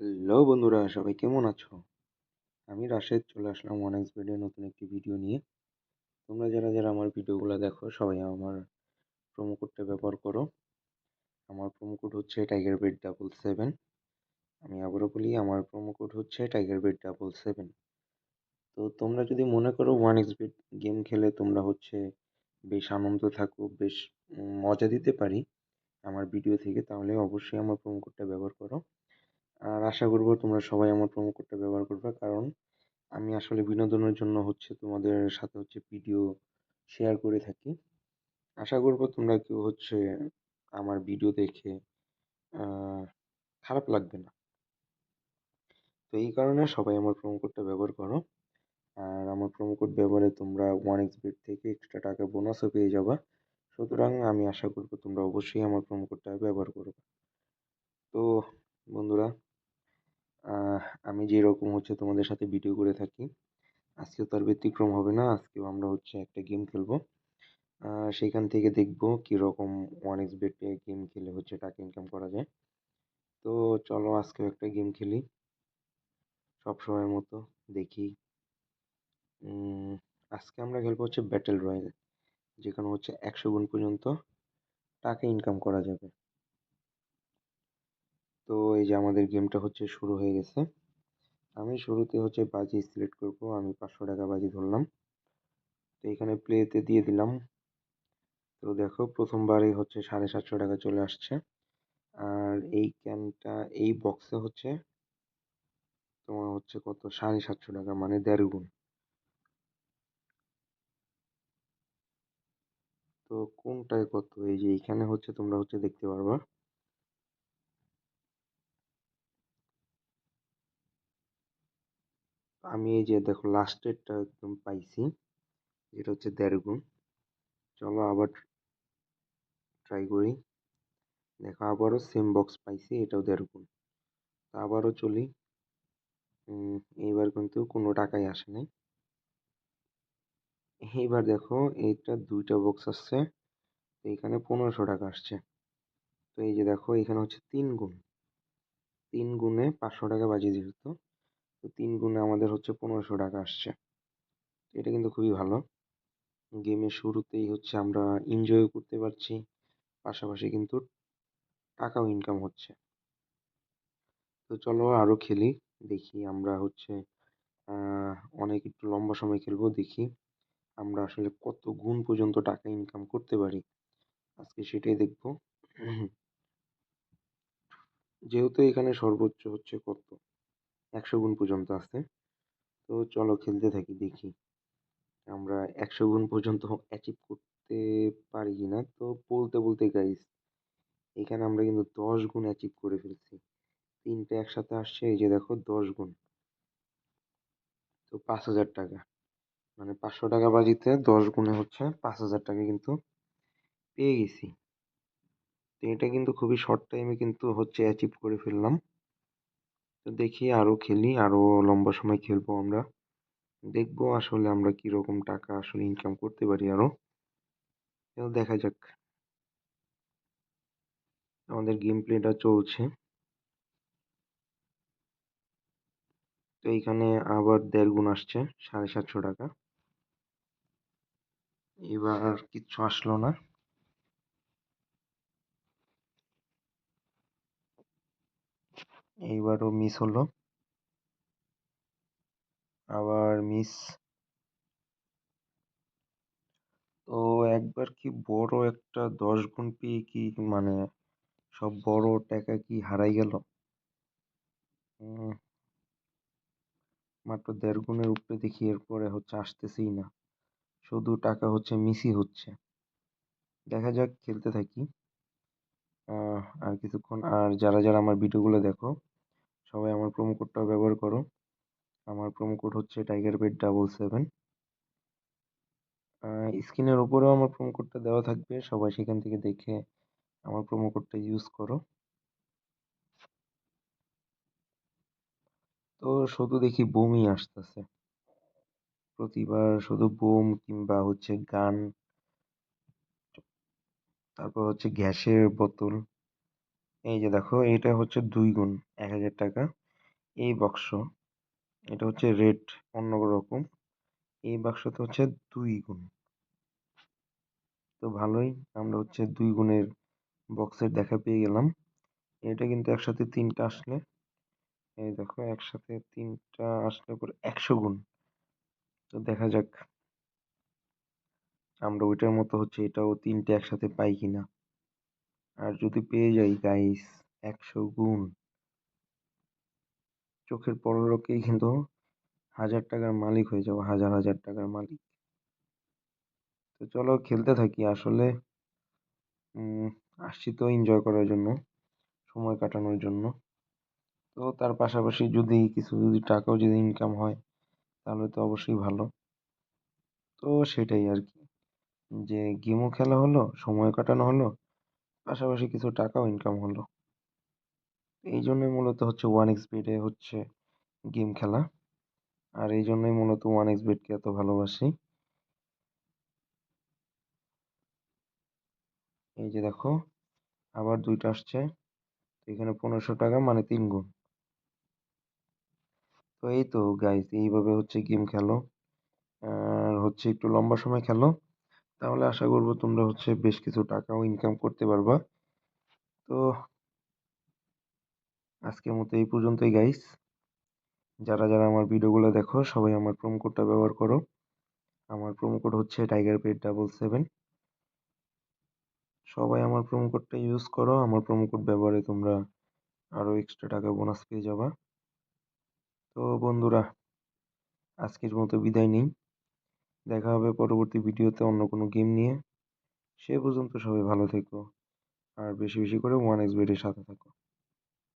Hello বন্ধুরা, সবাই কেমন আছো? আমি রাশেদ, চলে আসলাম ওয়ান এক্স বেডের নতুন একটি ভিডিও নিয়ে। তোমরা যারা যারা আমার ভিডিওগুলো দেখো, সবাই আমার প্রোমো কোডটা ব্যবহার করো। আমার প্রোমো কোড হচ্ছে টাইগার বেড ডাবল সেভেন আমি আবারও বলি, আমার প্রোমো কোড হচ্ছে টাইগার বেড ডাবল সেভেন তো তোমরা যদি মনে করো ওয়ান এক্স বেড গেম খেলে তোমরা হচ্ছে বেশ আনন্দ থাকো, বেশ মজা দিতে পারি আমার ভিডিও থেকে, তাহলে অবশ্যই আমার প্রোমো কোডটা ব্যবহার করো। আর আশা করব তোমরা সবাই আমার প্রোমো কোডটা ব্যবহার করবে। কারণ আমি আসলে বিনোদনের জন্য হচ্ছে তোমাদের সাথে হচ্ছে ভিডিও শেয়ার করে থাকি। আশা করব তোমরা কেউ হচ্ছে আমার ভিডিও দেখে খারাপ লাগবে না। তো এই কারণে সবাই আমার প্রোমো কোডটা ব্যবহার করো। আর আমার প্রোমো কোড ব্যবহারে তোমরা ওয়ান এক্স বেড থেকে এক্সট্রা টাকা বোনাসও পেয়ে যাবা। সুতরাং আমি আশা করব তোমরা অবশ্যই আমার প্রোমো কোডটা ব্যবহার করবে। তো বন্ধুরা আমি যেরকম হচ্ছে তোমাদের সাথে ভিডিও করে থাকি, আজকেও তার ব্যতিক্রম হবে না, আজকেও আমরা হচ্ছে একটা গেম খেলব। সেইখান থেকে দেখব কীরকম ওয়ান এক্স বেটে গেম খেলে হচ্ছে টাকা ইনকাম করা যায়। তো চলো আজকেও একটা গেম খেলি, সব সময়ের মতো দেখি। আজকে আমরা খেলব হচ্ছে ব্যাটেল রয়্যাল যেখানে হচ্ছে একশো গুণ পর্যন্ত টাকা ইনকাম করা যাবে। তো এই যে আমাদের গেমটা হচ্ছে শুরু হয়ে গেছে। আমি শুরুতে হচ্ছে বাজি সিলেক্ট করব, আমি পাঁচশো টাকা বাজি ধরলাম। তো এখানে প্লেতে দিয়ে দিলাম। তো দেখো প্রথমবারই হচ্ছে সাড়ে সাতশো টাকা চলে আসছে। আর এই ক্যানটা এই বক্সে হচ্ছে তোমার হচ্ছে কত? সাড়ে সাতশো টাকা মানে দেড় গুণ। তো কোনটায় কত? এই যে এইখানে হচ্ছে তোমরা হচ্ছে দেখতে পারবা। আমি এই যে দেখো লাস্টেরটা একদম পাইছি। যেটা হচ্ছে দেড় গুণ চলো আবার ট্রাই করি। দেখো আবারও সেম বক্স পাইছি, এটাও দেড় গুণ আবারও চলি। এইবার কিন্তু কোনো টাকাই আসে নাই। এইবার দেখো এইটা দুইটা বক্স আসছে এইখানে পনেরোশো টাকা আসছে। তো এই যে দেখো এখানে হচ্ছে তিন গুণ তিন গুণে পাঁচশো টাকা বাজিয়ে যেহেতু তো তিন গুণে আমাদের হচ্ছে পনেরোশো টাকা আসছে। এটা কিন্তু খুবই ভালো। গেমের শুরুতেই হচ্ছে আমরা এনজয়ও করতে পারছি, পাশাপাশি কিন্তু টাকাও ইনকাম হচ্ছে। তো চলো আরও খেলি, দেখি আমরা হচ্ছে অনেক একটু লম্বা সময় খেলব, দেখি আমরা আসলে কত গুণ পর্যন্ত টাকা ইনকাম করতে পারি। আজকে সেটাই দেখব। যেহেতু এখানে সর্বোচ্চ হচ্ছে কত? একশো গুণ পর্যন্ত আছে। তো চলো খেলতে থাকি, দেখি। আমরা একশো গুণ পর্যন্ত অ্যাচিভ করতে পারি কি না? তো বলতে বলতে গাইস এখানে আমরা কিন্তু দশ গুণ অ্যাচিভ করে ফেলছি। তিনটে একসাথে আসছে, এই যে দেখো, দশ গুণ। তো পাঁচ হাজার টাকা। মানে পাঁচশো টাকা বাজিতে দশ গুণে হচ্ছে পাঁচ হাজার টাকা কিন্তু পেয়ে গেছি। তো এটা কিন্তু খুবই শর্ট টাইমে কিন্তু হচ্ছে অ্যাচিভ করে ফেললাম। তো দেখি আরও খেলি আরও লম্বা সময় খেলব আমরা। দেখব আসলে আমরা কীরকম টাকা আসলে ইনকাম করতে পারি আরও দেখা যাক। আমাদের গেম প্লেটা চলছে। তো এইখানে আবার দেড় গুণ আসছে, সাড়ে সাতশো টাকা। এবার কিচ্ছু আসলো না। এইবারও মিস হলো। আবার মিস তো একবার কি বড় একটা দশ গুণ পেয়ে কি মানে সব বড় টাকা কি হারাই গেল? মাত্র দেড় গুণের উপরে দেখি এরপরে হচ্ছে আসতেছেই না। শুধু টাকা হচ্ছে মিসই হচ্ছে। দেখা যাক, খেলতে থাকি। আর কিছুক্ষণ, আর যারা যারা আমার ভিডিওগুলো দেখো, সবাই আমার প্রোমো কোডটাও ব্যবহার করো। আমার প্রোমো কোড হচ্ছে টাইগার বেড ডাবল সেভেন স্ক্রিনের ওপরেও আমার প্রোমো কোডটা দেওয়া থাকবে, সবাই সেখান থেকে দেখে আমার প্রোমো কোডটা ইউজ করো। তো শুধু দেখি বুমই আসতেছে। প্রতিবার শুধু বুম কিংবা হচ্ছে গান তারপর হচ্ছে গ্যাসের বোতল। এই যে দেখো এটা হচ্ছে দুই গুণ, এক হাজার টাকা। এই বাক্স, এটা হচ্ছে রেট অন্য রকম। এই বাক্সতে হচ্ছে দুই গুণ। তো ভালোই, আমরা হচ্ছে দুই গুণের বক্সের দেখা পেয়ে গেলাম। এটা কিন্তু একসাথে তিনটা আসলে। এই দেখো, একসাথে তিনটা আসলে পরে একশো গুণ। তো দেখা যাক। আমরা ওইটার মতো হচ্ছে এটাও তিনটে একসাথে পাই কিনা। আর যদি পেয়ে যাই গাইস একশো গুণ। চোখের পলকেই কিন্তু হাজার টাকার মালিক হয়ে যাব, হাজার হাজার টাকার মালিক। তো চলো খেলতে থাকি, আসলে আসছি তো এনজয় করার জন্য, সময় কাটানোর জন্য। তো তার পাশাপাশি যদি কিছু, যদি টাকাও যদি ইনকাম হয়, তাহলে তো অবশ্যই ভালো। তো সেটাই আর কি। যে গেমও খেলা হলো, সময় কাটানো হলো, পাশাপাশি কিছু টাকাও ইনকাম হলো। এই জন্যই মূলত হচ্ছে ওয়ান এক্স বেডে হচ্ছে গেম খেলা। আর এই জন্যই মূলত ওয়ান এক্স বেডকে এত ভালোবাসি। এই যে দেখো, আবার দুইটা আসছে। এখানে পনেরোশো টাকা মানে তিন গুণ। তো এই তো গাইস এইভাবে হচ্ছে গেম খেলো। আর হচ্ছে একটু লম্বা সময় খেলো। তাহলে আশা করব তোমরা হচ্ছে বেশ কিছু টাকাও ইনকাম করতে পারবা। তো আজকের মতো এই পর্যন্তই গাইস যারা যারা আমার ভিডিওগুলো দেখো, সবাই আমার প্রোমো কোডটা ব্যবহার করো। আমার প্রোমো কোড হচ্ছে টাইগার পেড ডাবল সেভেন সবাই আমার প্রোমো কোডটা ইউজ করো। আমার প্রোমো কোড ব্যবহারে তোমরা আরও এক্সট্রা টাকা বোনাস পেয়ে যাবা। তো বন্ধুরা, আজকের মতো বিদায় নেই। দেখা হবে পরবর্তী ভিডিওতে অন্য কোনো গেম নিয়ে। সে পর্যন্ত সবাই ভালো থেকো। আর বেশি বেশি করে ওয়ান এক্স বেডের সাথে থাকো।